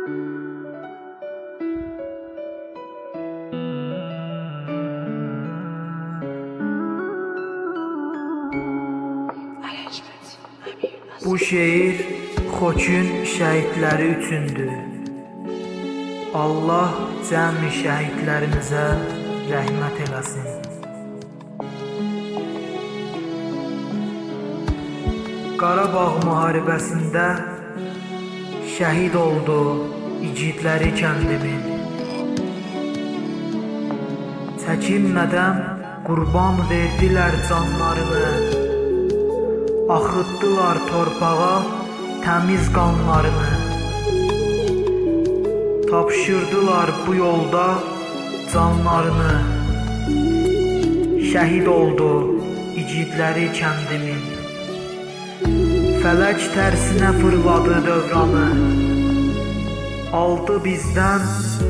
Bu şeir Xoçun şəhidləri üçündür. Allah cəmi şəhidlərimizə rəhmət eləsin. Qarabağ müharibəsində şəhid oldu igidləri kəndimin. Çəkinmədən qurban verdilər canlarını. Axıtdılar torpağa təmiz qanlarını. Tapşırdılar bu yolda canlarını. Şəhid oldu igidləri kəndimin. Fələk tərsinə fırladı dövranı. Aldı bizdən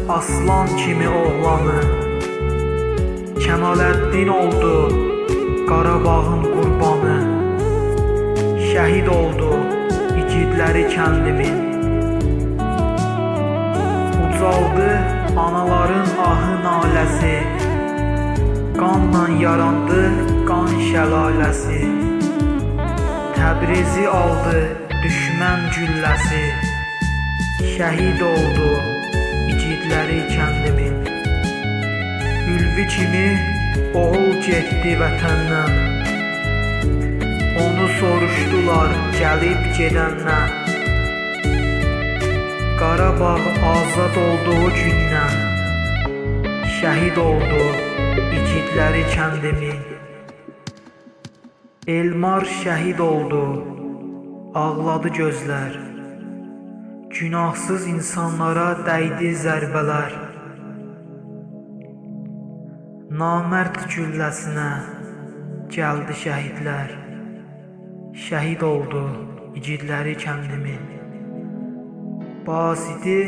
aslan kimi oğlanı. Kəmaləddin oldu Qarabağın qurbanı. Şəhid oldu igidləri kəndimin. Ucaldı anaların ahı naləsi. Qanla yarandı qan şəlaləsi. Təbrizi aldı düşmən gülləsi. Şəhid oldu igidləri kəndimin. Ülvi kimi oğul getdi vətəndən. Onu soruşdular gəlib gedəndən. Qarabağ azad olduğu gündən şəhid oldu igidləri kəndimin. Elmar şəhid oldu, ağladı gözlər. Günahsız insanlara dəydi zərbələr. Namərd gülləsinə gəldi şəhidlər. Şəhid oldu igidləri kəndimin. Basiti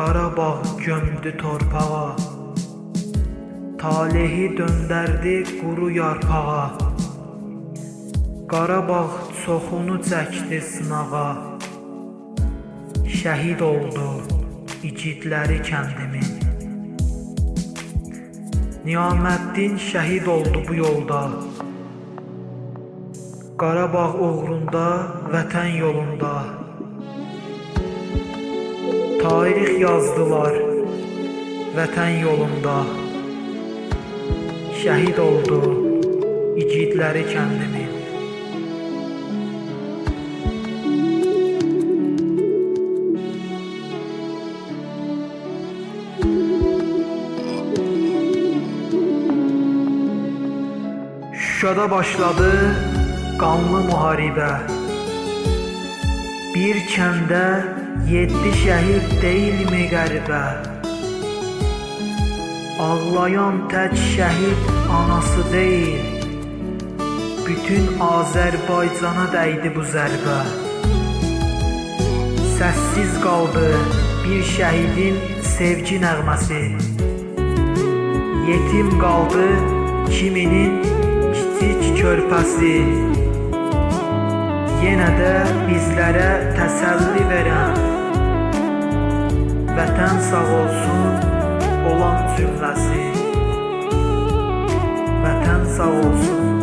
Qarabağ gömdü torpağa. Talehi döndərdi quru yarpağa. Qarabağ çoxunu çəkdi sınağa. Şəhid oldu igidləri kəndimin. Niyaməddin şəhid oldu bu yolda. Qarabağ uğrunda, vətən yolunda. Tarix yazdılar vətən yolunda. Şəhid oldu igidləri kəndimin. Şuşada başladı qanlı müharibə. Bir kəndə yeddi şəhid deyilmi qəribə? Ağlayan tək şəhid anası deyil. Bütün Azərbaycana dəydi bu zərbə. Səssiz qaldı bir şəhidin sevgi nəğməsi. Yetim qaldı kiminin kiçik körpəsi. Yenə də bizlərə təsəlli verən Vətən sağ olsun olan cümləsi Vətən sağ olsun